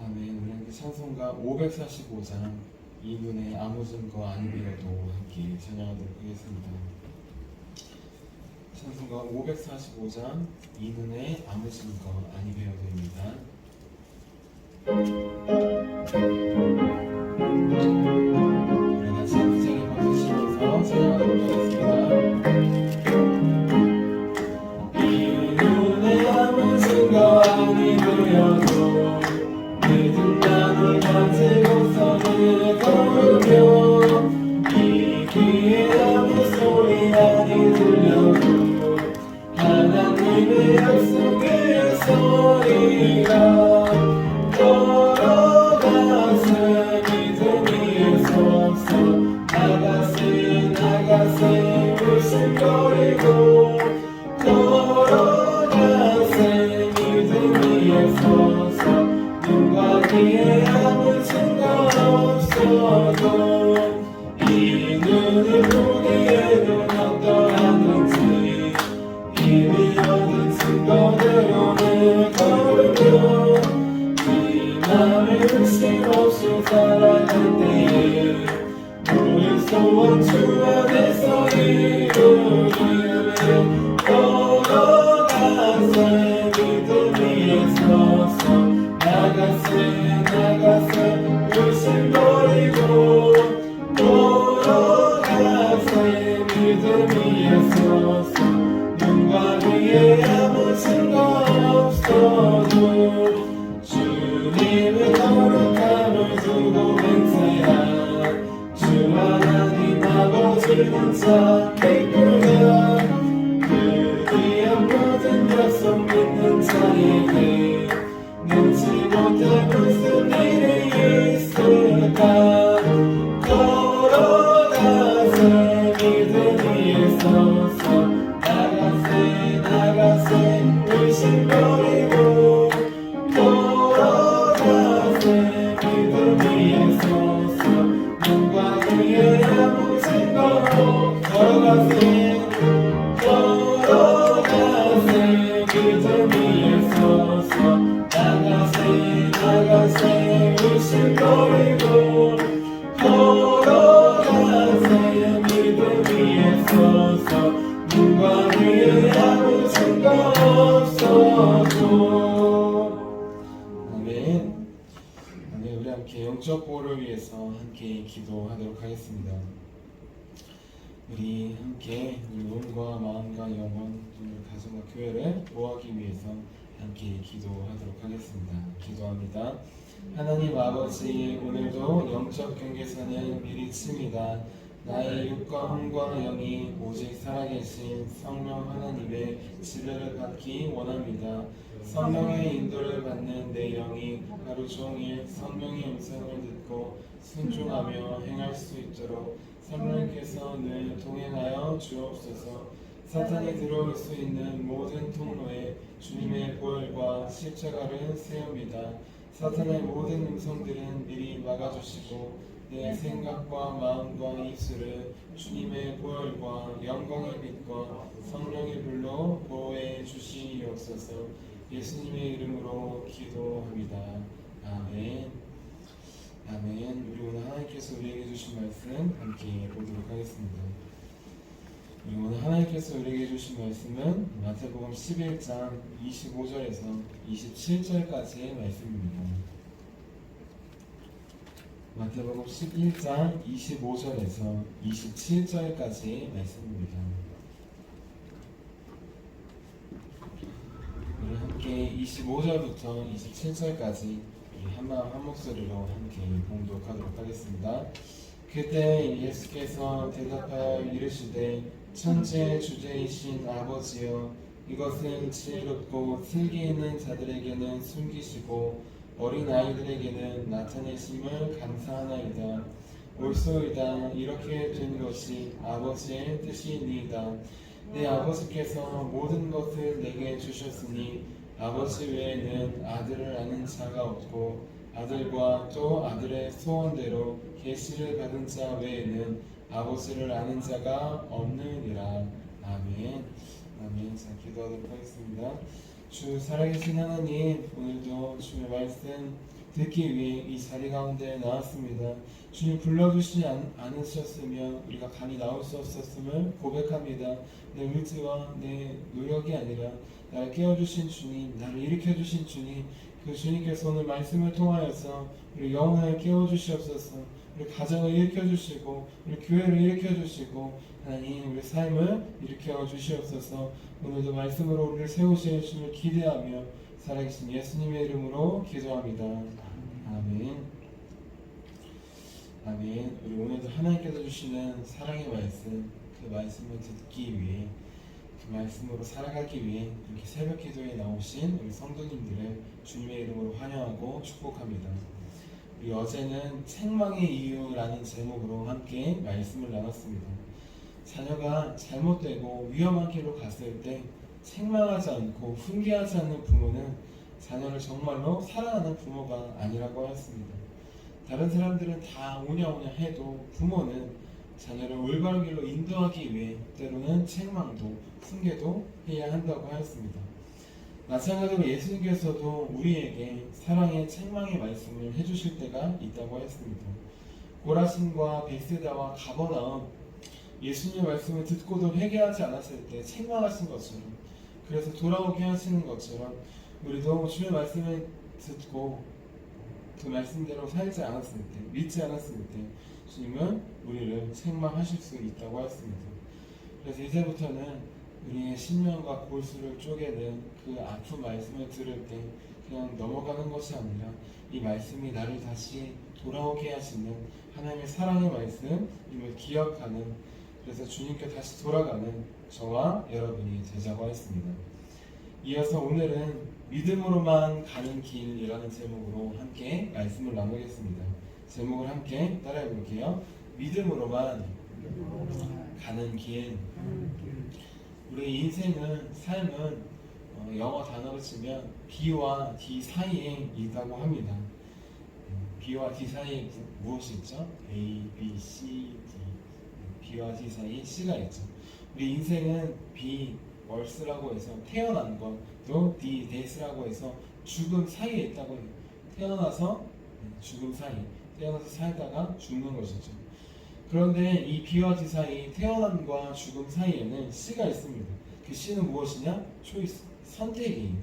아멘. 우리 함께 찬송가 545장 이 눈에 아무 증거 안 되어도 함께 찬양하도록 하겠습니다. 찬송가 545장 이 눈에 아무 증거 아니 되어도입니다. 우리 같이 부장에 박수치면서 찬양하도록 하겠습니다. 이 맘을 의 함께 영적 보호를 위해서 함께 기도하도록 하겠습니다. 우리 함께 몸과 마음과 영혼, 우리 가정과 교회를 보호하기 위해서 함께 기도하도록 하겠습니다. 기도합니다. 하나님 아버지, 오늘도 영적 경계선을 미리 칩니다. 나의 육과 혼과 영이 오직 살아계신 성령 하나님의 지배를 받기 원합니다. 성령의 인도를 받는 내 영이 하루 종일 성령의 음성을 듣고 순종하며 행할 수 있도록 성령께서 늘 동행하여 주옵소서. 사탄이 들어올 수 있는 모든 통로에 주님의 보혈과 십자가를 세웁니다. 사탄의 모든 음성들은 미리 막아주시고 내 생각과 마음과 입술을 주님의 보혈과 영광의 빛과 성령의 불로 보호해 주시옵소서. 예수님의 이름으로 기도합니다. 아멘. 아멘. 우리 오늘 하나님께서 우리에게 주신 말씀 함께 보도록 하겠습니다. 우리 오늘 하나님께서 우리에게 주신 말씀은 마태복음 11장 25절에서 27절까지의 말씀입니다. 마태복음 11장 25절에서 27절까지 말씀입니다. 우리 함께 25절부터 27절까지 한마음 한 목소리로 함께 봉독하도록 하겠습니다. 그때 예수께서 대답하여 이르시되 천재 주제이신 아버지여 이것은 지혜롭고 슬기 있는 자들에게는 숨기시고 어린 아이들에게는 나타내심을 감사하나이다. 옳소이다. 이렇게 된 것이 아버지의 뜻이니이다. 내 아버지께서 모든 것을 내게 주셨으니 아버지 외에는 아들을 아는 자가 없고 아들과 또 아들의 소원대로 계시를 받은 자 외에는 아버지를 아는 자가 없느니라. 아멘. 아멘. 자, 기도하도록 하겠습니다. 주 살아계신 하나님, 오늘도 주의 말씀 듣기 위해 이 자리 가운데 나왔습니다. 주님 불러주시지 않, 않으셨으면 우리가 감히 나올 수 없었음을 고백합니다. 내 의지와 내 노력이 아니라 나를 깨워주신 주님, 나를 일으켜주신 주님, 그 주님께서 오늘 말씀을 통하여서 우리 영혼을 깨워주시옵소서, 우리 가정을 일으켜주시고, 우리 교회를 일으켜주시고, 하나님 우리 삶을 일으켜 주시옵소서. 오늘도 말씀으로 우리를 세우실 주님을 기대하며 살아계신 예수님의 이름으로 기도합니다. 아멘. 아멘. 우리 오늘도 하나님께서 주시는 사랑의 말씀, 그 말씀을 듣기 위해, 그 말씀으로 살아가기 위해 이렇게 새벽 기도에 나오신 우리 성도님들을 주님의 이름으로 환영하고 축복합니다. 우리 어제는 책망의 이유라는 제목으로 함께 말씀을 나눴습니다. 자녀가 잘못되고 위험한 길로 갔을 때 책망하지 않고 훈계하지 않는 부모는 자녀를 정말로 사랑하는 부모가 아니라고 하였습니다. 다른 사람들은 다 오냐오냐 해도 부모는 자녀를 올바른 길로 인도하기 위해 때로는 책망도 훈계도 해야 한다고 하였습니다. 마찬가지로 예수님께서도 우리에게 사랑의 책망의 말씀을 해주실 때가 있다고 했습니다. 고라신과 베세다와 가버나움 예수님의 말씀을 듣고도 회개하지 않았을 때 책망하신 것처럼 그래서 돌아오게 하시는 것처럼 우리도 주의 말씀을 듣고 그 말씀대로 살지 않았을 때 믿지 않았을 때 주님은 우리를 책망하실 수 있다고 하였습니다. 그래서 이제부터는 우리의 신명과 골수를 쪼개는 그 아픈 말씀을 들을 때 그냥 넘어가는 것이 아니라 이 말씀이 나를 다시 돌아오게 하시는 하나님의 사랑의 말씀임을 기억하는 그래서 주님께 다시 돌아가는 저와 여러분이 되자고 했습니다. 이어서 오늘은 믿음으로만 가는 길이라는 제목으로 함께 말씀을 나누겠습니다. 제목을 함께 따라해 볼게요. 믿음으로만 가는 길. 우리 인생은 삶은 어, 영어 단어로 치면 B와 D 사이에 있다고 합니다. B와 D 사이에 무엇이 있죠? A, B, C, D. B와 D 사이에 C가 있죠. 우리 인생은 B, 월스라고 해서 태어난 것, 또 D, 데스라고 해서 죽음 사이에 있다고 해요. 태어나서 죽음 사이, 태어나서 살다가 죽는 것이죠. 그런데 이 B와 D 사이, 태어남과 죽음 사이에는 C가 있습니다. 그 C는 무엇이냐? 초이스, 선택이에요.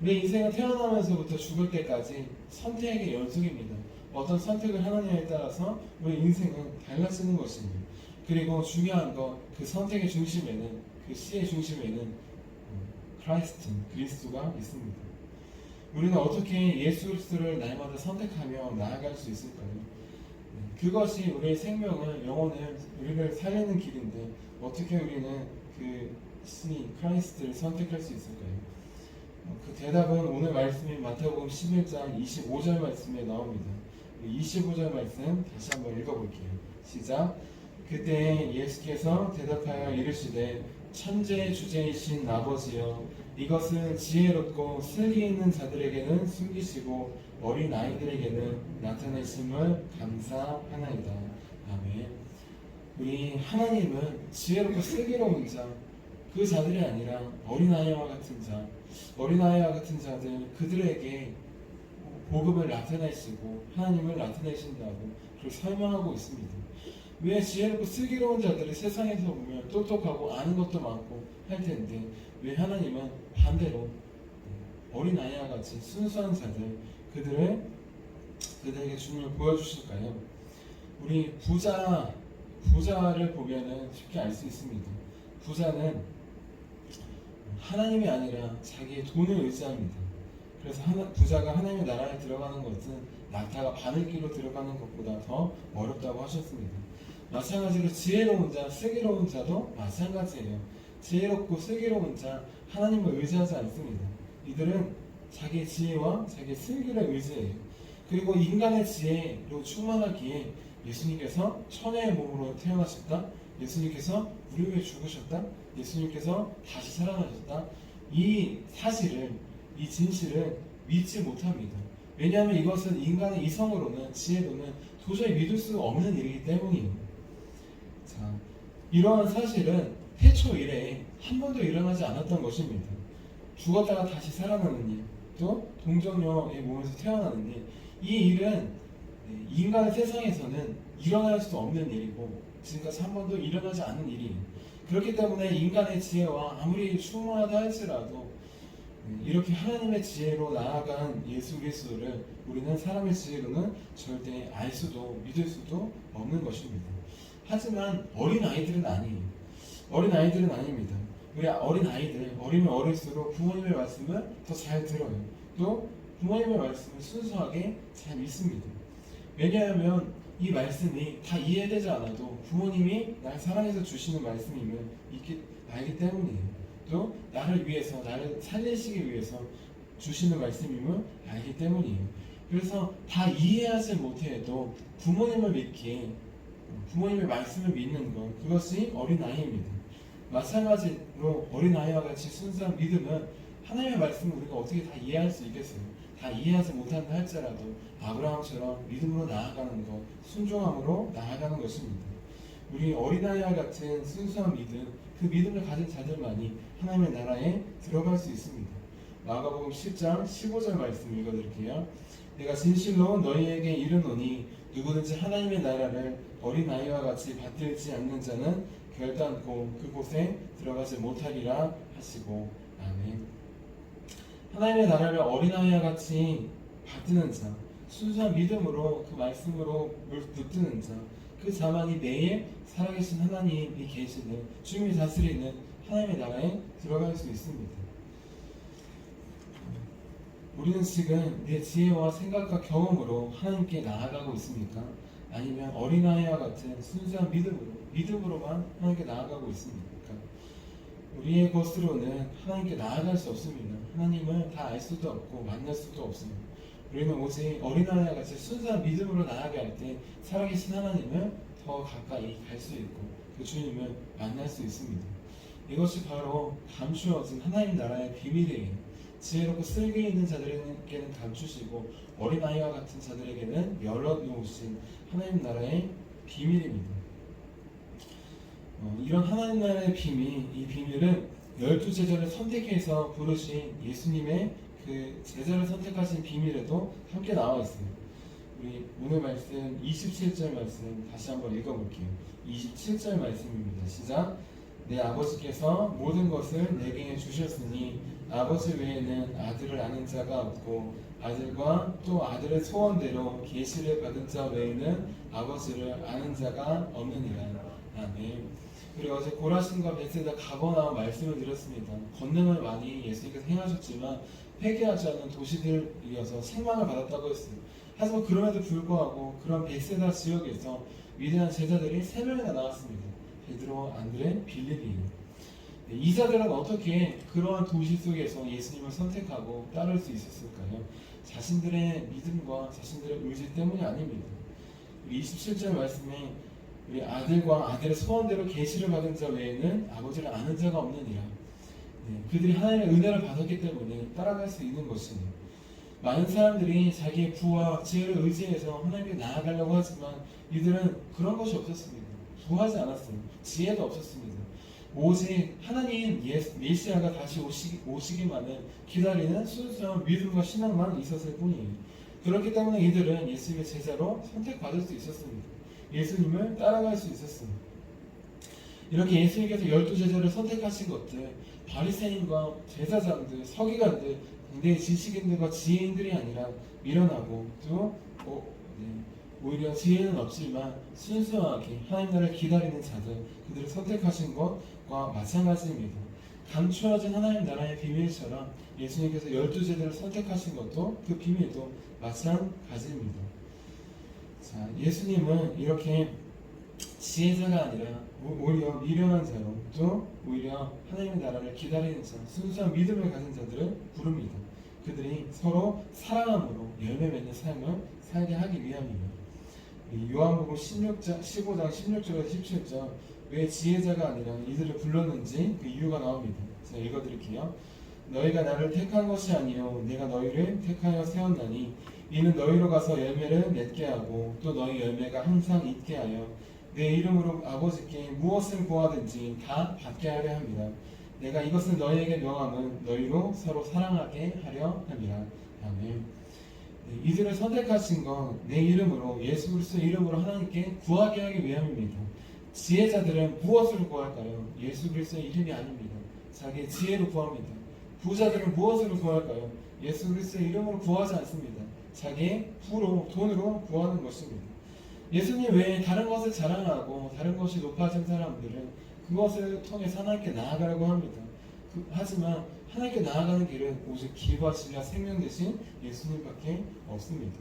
우리 인생은 태어나면서부터 죽을 때까지 선택의 연속입니다. 어떤 선택을 하느냐에 따라서 우리 인생은 달라지는 것입니다. 그리고 중요한 건 그 선택의 중심에는 그 C의 중심에는 크라이스트, 그리스도가 있습니다. 우리는 어떻게 예수 그리스도를 날마다 선택하며 나아갈 수 있을까요? 그것이 우리의 생명을 영혼을 우리를 살리는 길인데 어떻게 우리는 그 C, 크라이스트를 선택할 수 있을까요? 그 대답은 오늘 말씀인 마태복음 11장 25절 말씀에 나옵니다. 25절 말씀 다시 한번 읽어볼게요. 시작. 그때 예수께서 대답하여 이르시되 천재의 주제이신 아버지여 이것을 지혜롭고 슬기 있는 자들에게는 숨기시고 어린 아이들에게는 나타내심을 감사하나이다. 아멘. 우리 하나님은 지혜롭고 슬기로운 자, 그 자들이 아니라 어린 아이와 같은 자, 어린 아이와 같은 자들 그들에게 복음을 나타내시고 하나님을 나타내신다고 그렇게 설명하고 있습니다. 왜 지혜롭고 슬기로운 자들이 세상에서 보면 똑똑하고 아는 것도 많고 할 텐데 왜 하나님은 반대로 어린 아이와 같이 순수한 자들 그들을 그들에게 주님을 보여주실까요? 우리 부자 부자를 보면은 쉽게 알 수 있습니다. 부자는 하나님이 아니라 자기의 돈을 의지합니다. 그래서 하나, 부자가 하나님의 나라에 들어가는 것은 낙타가 바늘기로 들어가는 것보다 더 어렵다고 하셨습니다. 마찬가지로 지혜로운 자, 슬기로운 자도 마찬가지예요. 지혜롭고 슬기로운 자, 하나님을 의지하지 않습니다. 이들은 자기의 지혜와 자기의 슬기를 의지해요. 그리고 인간의 지혜로 충만하기에 예수님께서 천혜의 몸으로 태어나셨다. 예수님께서 우리 위해 죽으셨다. 예수님께서 다시 살아나셨다. 이 사실을, 이 진실을 믿지 못합니다. 왜냐하면 이것은 인간의 이성으로는, 지혜로는 도저히 믿을 수 없는 일이기 때문이에요. 자, 이러한 사실은 태초 이래 한 번도 일어나지 않았던 것입니다. 죽었다가 다시 살아나는 일, 또 동정녀의 몸에서 태어나는 일, 이 일은 네, 인간의 세상에서는 일어날 수 없는 일이고 지금까지 한 번도 일어나지 않은 일이에요. 그렇기 때문에 인간의 지혜와 아무리 충만하다 할지라도 네, 이렇게 하나님의 지혜로 나아간 예수 그리스도를 우리는 사람의 지혜로는 절대 알 수도 믿을 수도 없는 것입니다. 하지만 어린 아이들은 아니에요. 어린 아이들은 아닙니다. 우리 어린 아이들 어리면 어릴수록 부모님의 말씀을 더 잘 들어요. 또 부모님의 말씀을 순수하게 잘 믿습니다. 왜냐하면 이 말씀이 다 이해되지 않아도 부모님이 날 사랑해서 주시는 말씀임을 있기, 알기 때문이에요. 또 나를 위해서 나를 살리시기 위해서 주시는 말씀임을 알기 때문이에요. 그래서 다 이해하지 못해도 부모님을 믿기에 부모님의 말씀을 믿는 것 그것이 어린아이입니다. 마찬가지로 어린아이와 같이 순수한 믿음은 하나님의 말씀을 우리가 어떻게 다 이해할 수 있겠어요? 다 이해하지 못한다 할지라도 아브라함처럼 믿음으로 나아가는 것, 순종함으로 나아가는 것입니다. 우리 어린아이와 같은 순수한 믿음, 그 믿음을 가진 자들만이 하나님의 나라에 들어갈 수 있습니다. 마가복음 10장 15절 말씀 읽어드릴게요. 내가 진실로 너희에게 이르노니 누구든지 하나님의 나라를 어린아이와 같이 받들지 않는 자는 결단코 그곳에 들어가지 못하리라 하시고 아멘. 하나님의 나라를 어린아이와 같이 받드는 자, 순수한 믿음으로 그 말씀으로 붙드는 자, 그 자만이 매일 살아계신 하나님이 계시는 주님이 다스리는 하나님의 나라에 들어갈 수 있습니다. 우리는 지금 내 지혜와 생각과 경험으로 하나님께 나아가고 있습니까? 아니면 어린아이와 같은 순수한 믿음으로 믿음으로만 하나님께 나아가고 있습니까? 우리의 것으로는 하나님께 나아갈 수 없습니다. 하나님을 다 알 수도 없고 만날 수도 없습니다. 우리는 오직 어린아이와 같이 순수한 믿음으로 나아갈 때 살아계신 하나님을 더 가까이 갈 수 있고 그 주님을 만날 수 있습니다. 이것이 바로 감추어진 하나님 나라의 비밀이에요. 지혜롭고 쓸개 있는 자들에게는 감추시고 어린아이와 같은 자들에게는 열어놓으신 하나님 나라의 비밀입니다. 어, 이런 하나님 나라의 비밀, 이 비밀은 열두 제자를 선택해서 부르신 예수님의 그 제자를 선택하신 비밀에도 함께 나와 있어요. 우리 오늘 말씀 27절 말씀 다시 한번 읽어볼게요. 27절 말씀입니다. 시작. 내 아버지께서 모든 것을 내게 주셨으니 아버지 외에는 아들을 아는 자가 없고 아들과 또 아들의 소원대로 계시를 받은 자 외에는 아버지를 아는 자가 없느니라. 아멘. 그리고 어제 고라신과 베세다 가버나움 말씀을 드렸습니다. 권능을 많이 예수님께서 행하셨지만 회개하지 않는 도시들 이어서 책망을 받았다고 했어요. 하지만 그럼에도 불구하고 그런 베세다 지역에서 위대한 제자들이 세 명이나 나왔습니다. 베드로, 안드레, 빌립이. 네, 이자들은 어떻게 그러한 도시 속에서 예수님을 선택하고 따를 수 있었을까요? 자신들의 믿음과 자신들의 의지 때문이 아닙니다. 27절 말씀에 우리 아들과 아들의 소원대로 계시를 받은 자 외에는 아버지를 아는 자가 없느니라. 네, 그들이 하나님의 은혜를 받았기 때문에 따라갈 수 있는 것이니 많은 사람들이 자기의 부와 지혜를 의지해서 하나님께 나아가려고 하지만 이들은 그런 것이 없었습니다. 부하지 않았어요. 지혜도 없었습니다. 오직 하나님 예스, 메시아가 다시 오시, 오시기만을 기다리는 순수한 믿음과 신앙만 있었을 뿐이에요. 그렇기 때문에 이들은 예수님의 제자로 선택받을 수 있었습니다. 예수님을 따라갈 수 있었습니다. 이렇게 예수님께서 열두 제자를 선택하신 것들, 바리새인과 제사장들, 서기관들 내 지식인들과 지혜인들이 아니라 미련하고 또 어, 네, 오히려 지혜는 없지만 순수하게 하나님 나라를 기다리는 자들 그들을 선택하신 것 과 마찬가지입니다. 감추어진 하나님 나라의 비밀처럼 예수님께서 열두 제자를 선택하신 것도 그 비밀도 마찬가지입니다. 자, 예수님은 이렇게 지혜자가 아니라 오- 오히려 미련한 자로 또 오히려 하나님의 나라를 기다리는 자, 순수한 믿음을 가진 자들을 부릅니다. 그들이 서로 사랑함으로 열매 맺는 삶을 살게 하기. 이 요한복음 16장, 15장 16절에서 17절 왜 지혜자가 아니라 이들을 불렀는지 그 이유가 나옵니다. 제가 읽어드릴게요. 너희가 나를 택한 것이 아니요 내가 너희를 택하여 세웠나니 이는 너희로 가서 열매를 맺게 하고 또 너희 열매가 항상 있게 하여 내 이름으로 아버지께 무엇을 구하든지 다 받게 하려 합니다. 내가 이것을 너희에게 명함은 너희로 서로 사랑하게 하려 함이라. 아멘. 네, 이들을 선택하신 건 내 이름으로 예수 그리스도 이름으로 하나님께 구하게 하기 위함입니다. 지혜자들은 무엇을 구할까요? 예수 그리스도의 이름이 아닙니다. 자기의 지혜로 구합니다. 부자들은 무엇으로 구할까요? 예수 그리스도의 이름으로 구하지 않습니다. 자기의 부로 돈으로 구하는 것입니다. 예수님 외에 다른 것을 자랑하고 다른 것이 높아진 사람들은 그것을 통해 하나님께 나아가려고 합니다. 그- 하지만 하나님께 나아가는 길은 오직 길과 진리와 생명 대신 예수님밖에 없습니다.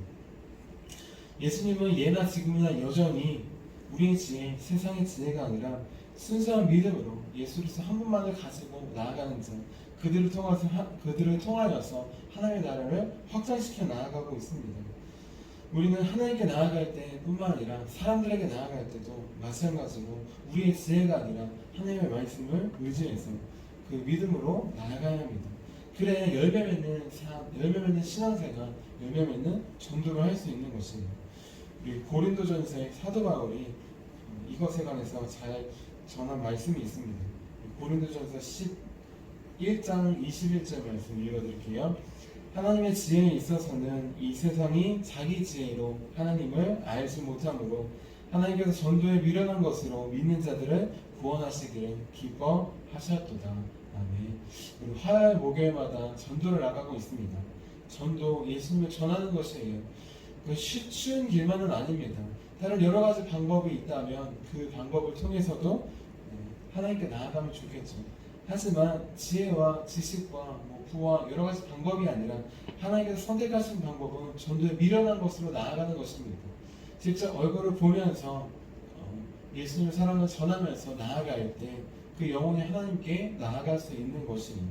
예수님은 예나 지금이나 여전히 우리의 지혜, 세상의 지혜가 아니라 순수한 믿음으로 예수 그리스도 한 분만을 가지고 나아가는 자, 그들을 통해서 하- 그들을 통하여서 하나님의 나라를 확장시켜 나아가고 있습니다. 우리는 하나님께 나아갈 때뿐만 아니라 사람들에게 나아갈 때도 마찬가지로 우리의 지혜가 아니라 하나님의 말씀을 의지해서 그 믿음으로 나아가야 합니다. 그래 열매 맺는 삶, 열매 맺는 신앙생활, 열매 맺는 전도를 할 수 있는 것입니다. 우리 고린도전서의 사도 바울이 어, 이것에 관해서 잘 전한 말씀이 있습니다. 고린도전서 11장 21절 말씀 읽어드릴게요. 하나님의 지혜에 있어서는 이 세상이 자기 지혜로 하나님을 알지 못하므로 하나님께서 전도에 미련한 것으로 믿는 자들을 구원하시기를 기뻐하셨도다. 아멘. 화요일 목요일마다 전도를 나가고 있습니다. 전도 예수님을 전하는 것이에요. 그 쉬- 쉬운 길만은 아닙니다. 다른 여러 가지 방법이 있다면 그 방법을 통해서도 네, 하나님께 나아가면 좋겠죠. 하지만 지혜와 지식과 뭐 부와 여러 가지 방법이 아니라 하나님께서 선택하신 방법은 전도에 미련한 것으로 나아가는 것입니다. 직접 얼굴을 보면서 어, 예수님의 사랑을 전하면서 나아갈 때 그 영혼이 하나님께 나아갈 수 있는 것입니다.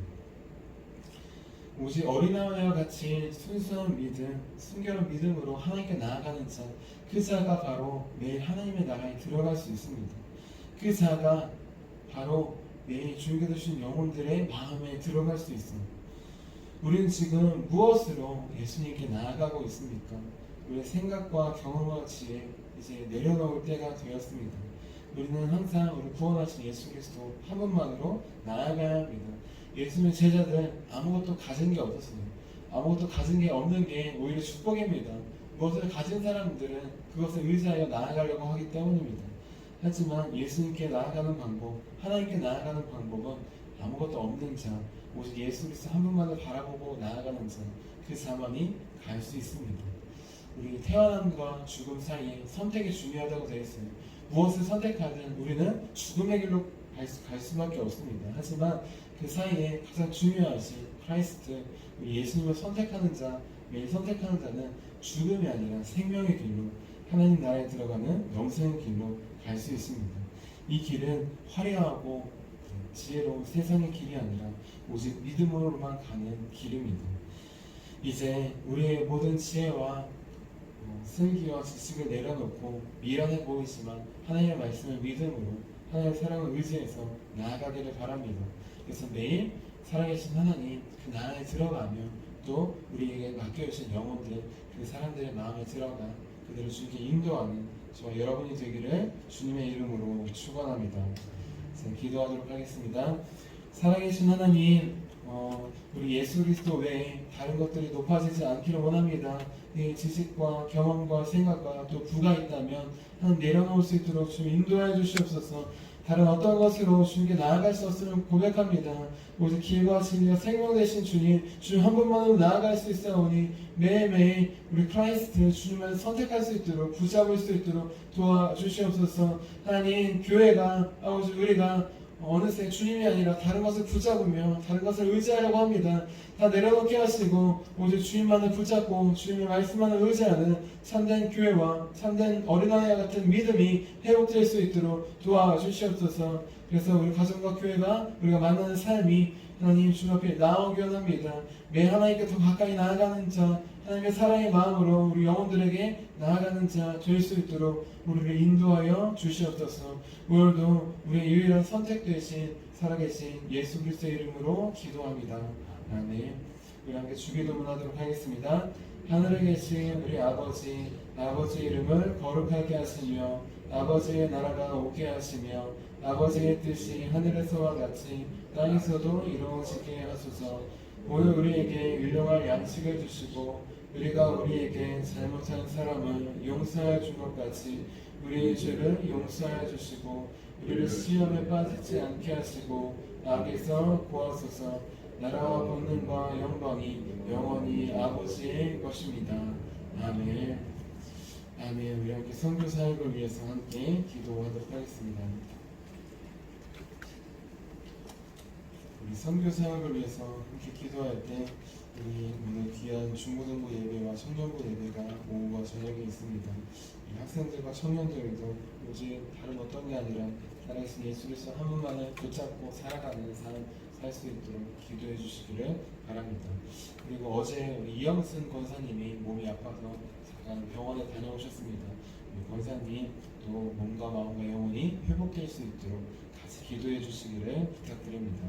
오직 어린아이와 같이 순수한 믿음, 순결한 믿음으로 하나님께 나아가는 자, 그 자가 바로 매일 하나님의 나라에 들어갈 수 있습니다. 그 자가 바로 매일 주님께 주신 영혼들의 마음에 들어갈 수 있습니다. 우리는 지금 무엇으로 예수님께 나아가고 있습니까? 우리의 생각과 경험과 지혜 이제 내려놓을 때가 되었습니다. 우리는 항상 우리 구원하신 예수 그리스도 한 분만으로 나아가야 합니다. 예수님의 제자들 아무것도 가진 게 없었어요. 아무것도 가진 게 없는 게 오히려 축복입니다. 무엇을 가진 사람들은 그것을 의지하여 나아가려고 하기 때문입니다. 하지만 예수님께 나아가는 방법, 하나님께 나아가는 방법은 아무것도 없는 자, 오직 예수 그리스도 한 분만을 바라보고 나아가는 자, 그 자만이 갈 수 있습니다. 우리 태어남과 죽음 사이에 선택이 중요하다고 되어 있어요. 무엇을 선택하든 우리는 죽음의 길로 갈, 수, 갈 수밖에 없습니다. 하지만 그 사이에 가장 중요하신 크라이스트, 우리 예수님을 선택하는 자, 매일 선택하는 자는 죽음이 아니라 생명의 길로 하나님 나라에 들어가는 영생의 길로 갈 수 있습니다. 이 길은 화려하고 지혜로운 세상의 길이 아니라 오직 믿음으로만 가는 길입니다. 이제 우리의 모든 지혜와 어, 슬기와 지식을 내려놓고 미련해 보이지만 하나님의 말씀을 믿음으로 하나님의 사랑을 의지해서 나아가기를 바랍니다. 그래서 매일 살아계신 하나님 그 나라에 들어가며 또 우리에게 맡겨주신 영혼들 그 사람들의 마음에 들어가 그들을 주님께 인도하는 저와 여러분이 되기를 주님의 이름으로 축원합니다. 자, 기도하도록 하겠습니다. 살아계신 하나님, 어, 우리 예수 그리스도 외에 다른 것들이 높아지지 않기를 원합니다. 이 지식과 경험과 생각과 또 부가 있다면 한 내려놓을 수 있도록 좀 인도해 주시옵소서. 다른 어떤 것으로 주님께 나아갈 수 없음을 고백합니다. 오직 길과 진리와 생명 되신 주님, 주님 한 분만으로 나아갈 수 있사오니 매일매일 우리 크라이스트 주님을 선택할 수 있도록 붙잡을 수 있도록 도와주시옵소서. 하나님 교회가 아버지 우리가 어느새 주님이 아니라 다른 것을 붙잡으며 다른 것을 의지하려고 합니다. 다 내려놓게 하시고 오직 주님만을 붙잡고 주님의 말씀만을 의지하는 참된 교회와 참된 어린아이와 같은 믿음이 회복될 수 있도록 도와 주시옵소서. 그래서 우리 가정과 교회가 우리가 만나는 삶이 하나님 주 앞에 나오기 원합니다. 매 하나님께 더 가까이 나아가는 자, 하나님의 사랑의 마음으로 우리 영혼들에게 나아가는 자 될 수 있도록 우리를 인도하여 주시옵소서. 오늘도 우리의 유일한 선택 되신 살아계신 예수 그리스도의 이름으로 기도합니다. 아멘. 우리 함께 주기도문 하도록 하겠습니다. 하늘에 계신 우리 아버지, 아버지 이름을 거룩하게 하시며 아버지의 나라가 오게 하시며 아버지의 뜻이 하늘에서와 같이 땅에서도 이루어지게 하소서. 오늘 우리에게 일용할 양식을 주시고 우리가 우리에게 잘못한 사람을 용서해 준 것 같이 우리의 죄를 용서해 주시고 우리를 시험에 빠지지 않게 하시고 악에서 구하소서. 나라와 권능과 영광이 영원히 아버지의 것입니다. 아멘. 아멘. 우리 함께 선교 사역을 위해서 함께 기도하도록 하겠습니다. 우리 선교 사역을 위해서 함께 기도할 때 우리 오늘 귀한 중고등부 예배와 청년부 예배가 오후와 저녁에 있습니다. 이 학생들과 청년들도 오직 다른 어떤 게 아니라 살아계신 예수 그리스도 한 분만을 붙잡고 살아가는 삶 살 수 있도록 기도해 주시기를 바랍니다. 그리고 어제 우리 이영순 권사님이 몸이 아파서 잠깐 병원에 다녀오셨습니다. 권사님 또 몸과 마음과 영혼이 회복될 수 있도록 같이 기도해 주시기를 부탁드립니다.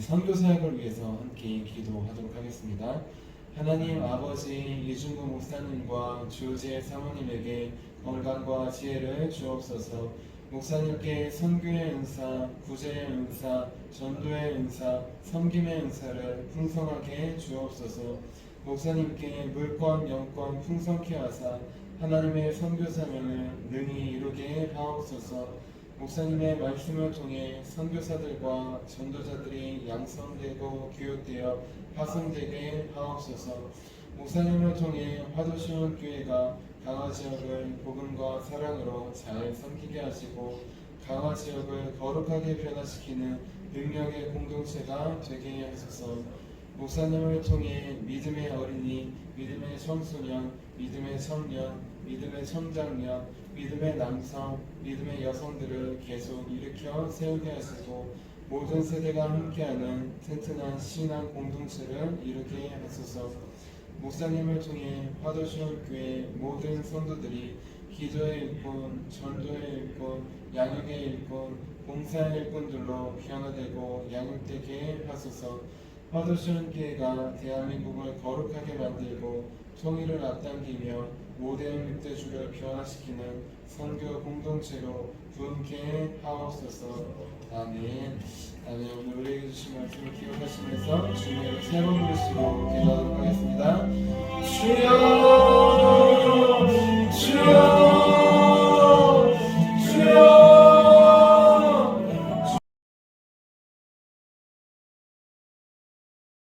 선교 사역을 위해서 함께 기도하도록 하겠습니다. 하나님 아버지 이중구 목사님과 주제 사모님에게 건강과 지혜를 주옵소서. 목사님께 선교의 은사, 구제의 은사, 전도의 은사, 섬김의 은사를 풍성하게 주옵소서. 목사님께 물권, 영권 풍성케 하사 하나님의 선교 사명을 능히 이루게 하옵소서. 목사님의 말씀을 통해 선교사들과 전도자들이 양성되고 교육되어 파송되게 하옵소서. 목사님을 통해 화도시원 교회가 강화 지역을 복음과 사랑으로 잘 섬기게 하시고 강화 지역을 거룩하게 변화시키는 능력의 공동체가 되게 하소서. 목사님을 통해 믿음의 어린이, 믿음의 청소년, 믿음의 청년, 믿음의 청장년, 믿음의 남성, 믿음의 여성들을 계속 일으켜 세우게 하시고 모든 세대가 함께하는 튼튼한 신앙 공동체를 이루게 하소서. 목사님을 통해 화도시원 교회 모든 성도들이 기도의 일꾼, 전도의 일꾼, 양육의 일꾼, 봉사의 일꾼들로 변화되고 양육되게 하소서. 화도시원 교회가 대한민국을 거룩하게 만들고 통일을 앞당기며 모든 늑대주를 변화시키는 선교 공동체로 부흥케 하옵소서. 아멘. 아멘. 오늘 우리에게 주신 말씀을 기억하시면서 주님을 세번 부르시고 기도하도록 하겠습니다. 주여